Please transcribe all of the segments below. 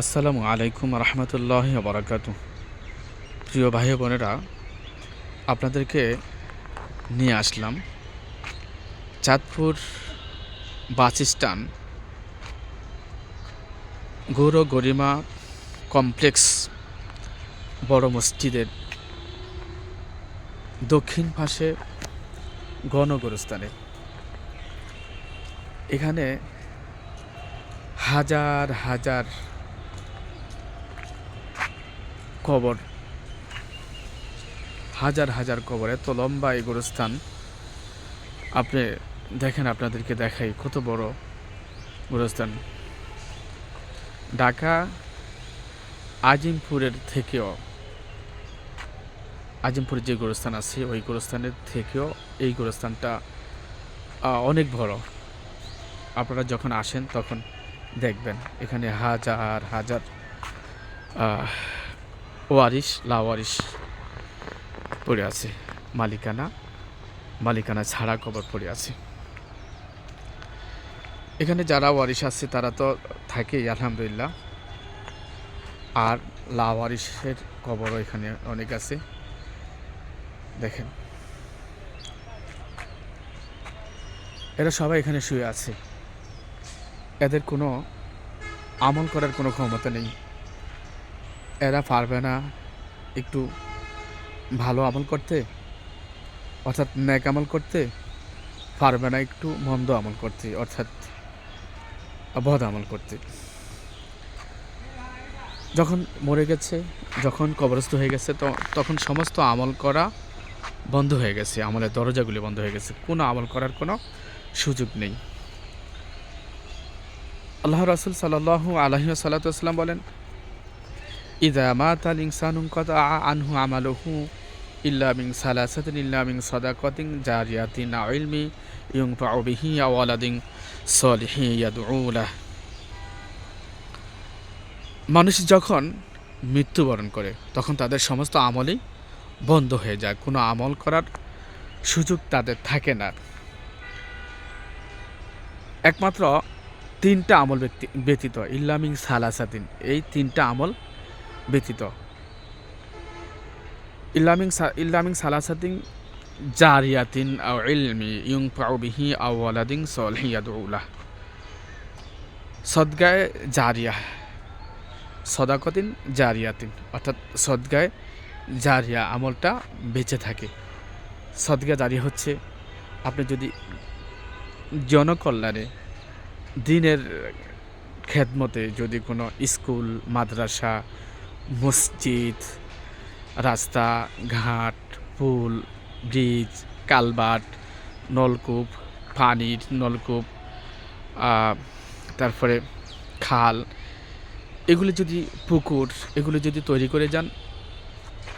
আসসালামু আলাইকুম রহমতুল্লাহ বরাকাতু প্রিয় ভাই বোনেরা, আপনাদেরকে নিয়ে আসলাম Chandpur bus stand Gour Garima complex বড় মসজিদের দক্ষিণ পাশে গণগোরস্থানে। এখানে হাজার হাজার কবর। হাজার হাজার কবর, এত লম্বা এই গোরস্থান। আপনি দেখেন, আপনাদেরকে দেখাই কত বড় গোরস্থান। ঢাকা আজিমপুরের থেকেও আজিমপুরের যে গোরস্থান আছে, ওই গোরস্থানের থেকেও এই গোরস্থানটা অনেক বড়। আপনারা যখন আসেন, তখন দেখবেন, এখানে হাজার হাজার ওয়ারিশ, লাওয়ারিশ পড়ে আছে। মালিকানা মালিকানা ছাড়া কবর পড়ে আছে। এখানে যারা ওয়ারিশ আছে, তারা তো থাকেই, আলহামদুলিল্লাহ। আর লাওয়ারিশের কবরও এখানে অনেক আছে। দেখেন। এরা সবাই এখানে শুয়ে আছে। এদের কোনো আমল করার কোনো ক্ষমতা নেই। এরা পারবে না একটু ভালো আমল করতে? অর্থাৎ ন্যাক আমল করতে? পারবে না একটু মন্দ আমল করতে, অর্থাৎ বদ আমল করতে। যখন মরে গেছে, যখন কবরস্থ হয়ে গেছে তখন সমস্ত আমল করা বন্ধ হয়ে গেছে, আমলের দরজাগুলি বন্ধ হয়ে গেছে। কোনো আমল করার কোনো সুযোগ নেই। আল্লাহ রাসুল সাল্লাহ আলহি সাল্লাতাম বলেন ইদা মাত আল ইনসানুন কতা আনহু আমালহু ইল্লা মিন সালাসাতিন ইল্লা মিন সাদাকাতিন জারিয়াতিন ইলমি ইউনফাউ বিহি আও ওয়ালাদিন সলিহি ইয়াদউলাহ মানুষ যখন মৃত্যুবরণ করে, তখন তাদের সমস্ত আমলই বন্ধ হয়ে যায়। কোনো আমল করার সুযোগ তাদের থাকে না। একমাত্র তিনটা আমল ব্যক্তি ব্যতীত ইল্লামিং সালাসাতিন। এই তিনটা আমল ব্যতীত ইল্লামিং সা- ইল্লামিং সালাসাতিন জারিয়াতিন আও ইলমি ইউং বিহি আও ওয়ালাদিন সলহি ইয়াদউলাহ সদগায় জারিয়া সদাকতিন জারিয়াতিন, অর্থাৎ সদগায় জারিয়া আমলটা বেঁচে থাকে। সদগা জারিয়া হচ্ছে আপনি যদি জনকল্যাণে দিনের খেদমতে যদি কোনো স্কুল, মাদ্রাসা মসজিদ, রাস্তা, ঘাট, পুল, ব্রিজ, কালবাট, নলকূপ, পানির নলকূপ তারপরে খাল। এগুলো যদি পুকুর, এগুলো যদি তৈরি করে যান,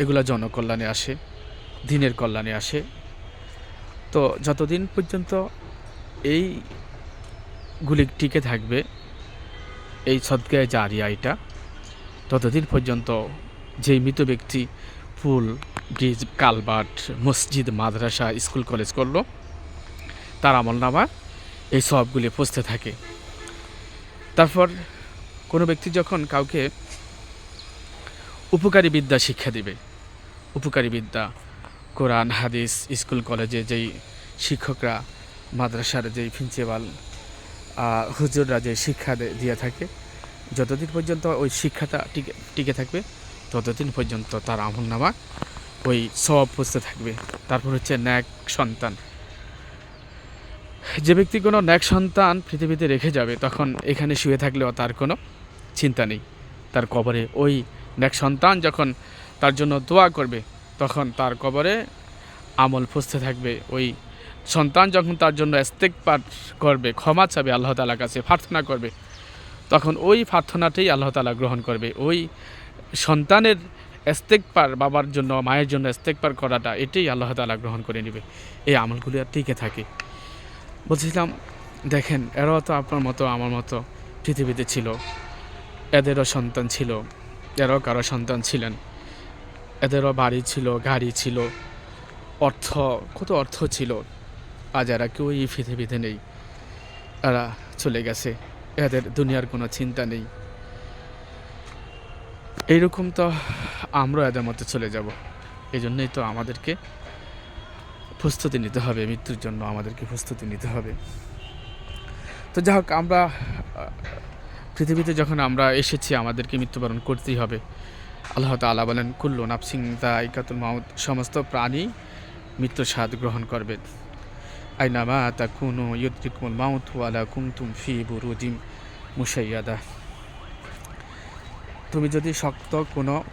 এগুলো জনকল্যাণে আসে, দিনের কল্যাণে আসে। তো যতদিন পর্যন্ত এইগুলি টিকে থাকবে, এই সদগায় জারিয়া এটা ততদিন পর্যন্ত যেই মৃত ব্যক্তি পুল ব্রিজ, কালবাট, মসজিদ, মাদ্রাসা, স্কুল, কলেজ করল, তার আমল নামা এই সবগুলি পৌঁছতে থাকে। তারপর কোনো ব্যক্তি যখন কাউকে উপকারী বিদ্যা শিক্ষা দিবে, উপকারী বিদ্যা, কোরআন, হাদিস, স্কুল, কলেজে যেই শিক্ষকরা, মাদ্রাসার যেই প্রিন্সিপাল হুজুররা যে শিক্ষা দিয়ে থাকে যতদিন পর্যন্ত ওই শিক্ষাটা টিকে টিকে থাকবে, ততদিন পর্যন্ত তার আমল নামা ওই সব পুষতে থাকবে। তারপর হচ্ছে ন্যাক সন্তান। যে ব্যক্তি কোনো ন্যাক সন্তান পৃথিবীতে রেখে যাবে, তখন এখানে শুয়ে থাকলেও তার কোনো চিন্তা নেই। তার কবরে ওই ন্যাক সন্তান যখন তার জন্য দোয়া করবে, তখন তার কবরে আমল ফুসতে থাকবে। ওই সন্তান যখন তার জন্য পাঠ করবে, ক্ষমা চাবে, আল্লাহ তালার কাছে প্রার্থনা করবে তখন ওই প্রার্থনাটাই আল্লাহ তালা গ্রহণ করবে। ওই সন্তানের পার বাবার জন্য, মায়ের জন্য পার করাটা, এটাই আল্লাহ তালা গ্রহণ করে নেবে। এই আমলগুলি আর টিকে থাকে। বলছিলাম, দেখেন, এরাও তো আপনার মতো, আমার মতো পৃথিবীতে ছিল। এদেরও সন্তান ছিল, এরাও কারও সন্তান ছিলেন। এদেরও বাড়ি ছিল, গাড়ি ছিল, অর্থ, কত অর্থ ছিল। আজ এরা কেউই পৃথিবীতে নেই। এরা চলে গেছে। এদের দুনিয়ার কোনো চিন্তা নেই। এইরকম তো আমরা এদের মধ্যে চলে যাব। এই জন্যই তো আমাদেরকে প্রস্তুতি নিতে হবে, মৃত্যুর জন্য আমাদেরকে প্রস্তুতি নিতে হবে। তো যাই হোক, আমরা, পৃথিবীতে যখন আমরা এসেছি, আমাদেরকে মৃত্যুবরণ করতেই হবে। আল্লাহ তাআলা বলেন, কুল্লু নাফসিং দা ইকাতুল মাউত। সমস্ত প্রাণী মৃত্যুর স্বাদ গ্রহণ করবে। আইনামা তা কুনু ইউদ্রিকুল মাউত ওয়ালা কুমতুম ফি বুরুজিম মুসাইয়াদা তুমি যদি শক্ত কোনো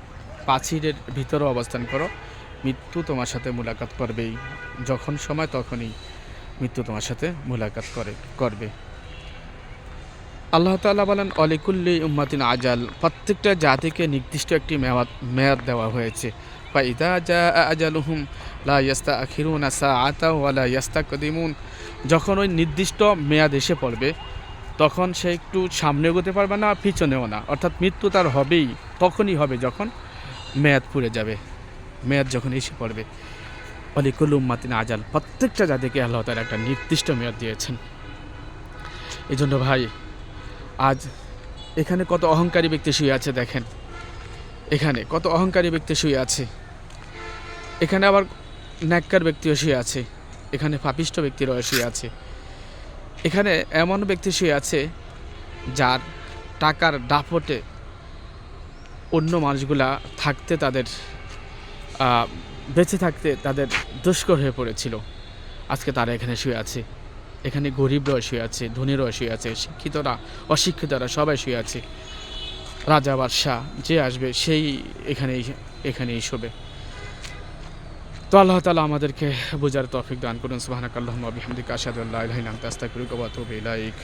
প্রাচীরের ভিতরে অবস্থান করো, মৃত্যু তোমার সাথে মুলাকাত করবেই। যখন সময়, তখনই মৃত্যু তোমার সাথে মুলাকাত করে, করবে। আল্লাহ তাআলা বলেন, অলিকুল্লি উম্মাতিন আজাল। প্রত্যেকটা জাতিকে নির্দিষ্ট একটি মেয়াদ মেয়াদ দেওয়া হয়েছে। লা ইয়াস্তা আখিরুন আসা ইয়াস্তা যখন ওই নির্দিষ্ট মেয়াদ এসে পড়বে, তখন সে একটু সামনে এগোতে পারবে না, পিছনেও না। অর্থাৎ মৃত্যু তার হবেই, তখনই হবে যখন মেয়াদ পুড়ে যাবে। মেয়াদ যখন এসে পড়বে। অলিকুল উম্মাতিন আজাল, প্রত্যেকটা জাতিকে আল্লাহ তার একটা নির্দিষ্ট মেয়াদ দিয়েছেন। এই জন্য ভাই, আজ এখানে কত অহংকারী ব্যক্তি শুয়ে আছে দেখেন। এখানে কত অহংকারী ব্যক্তি শুয়ে আছে। এখানে আবার ন্যাক্কার ব্যক্তিও শুয়ে আছে। এখানে পাপিষ্ট ব্যক্তিরাও শুয়ে আছে। এখানে এমন ব্যক্তি শুয়ে আছে যার টাকার দাপটে অন্য মানুষগুলা থাকতে তাদের বেঁচে থাকতে তাদের দুষ্কর হয়ে পড়েছিল। আজকে তারা এখানে শুয়ে আছে। এখানে গরিবরাও শুয়ে আছে ধনীরাও শুয়ে আছে, শিক্ষিতরা, অশিক্ষিতরা সবাই শুয়ে আছে। রাজা, বাদশাহ যে আসবে সেই এখানেই এখানেই শোবে। তো আল্লাহ তালা আমাদেরকে বোঝার তফিক দান করুন। ওয়া আল্লাহ আশহাদু আল্লা ইলাহা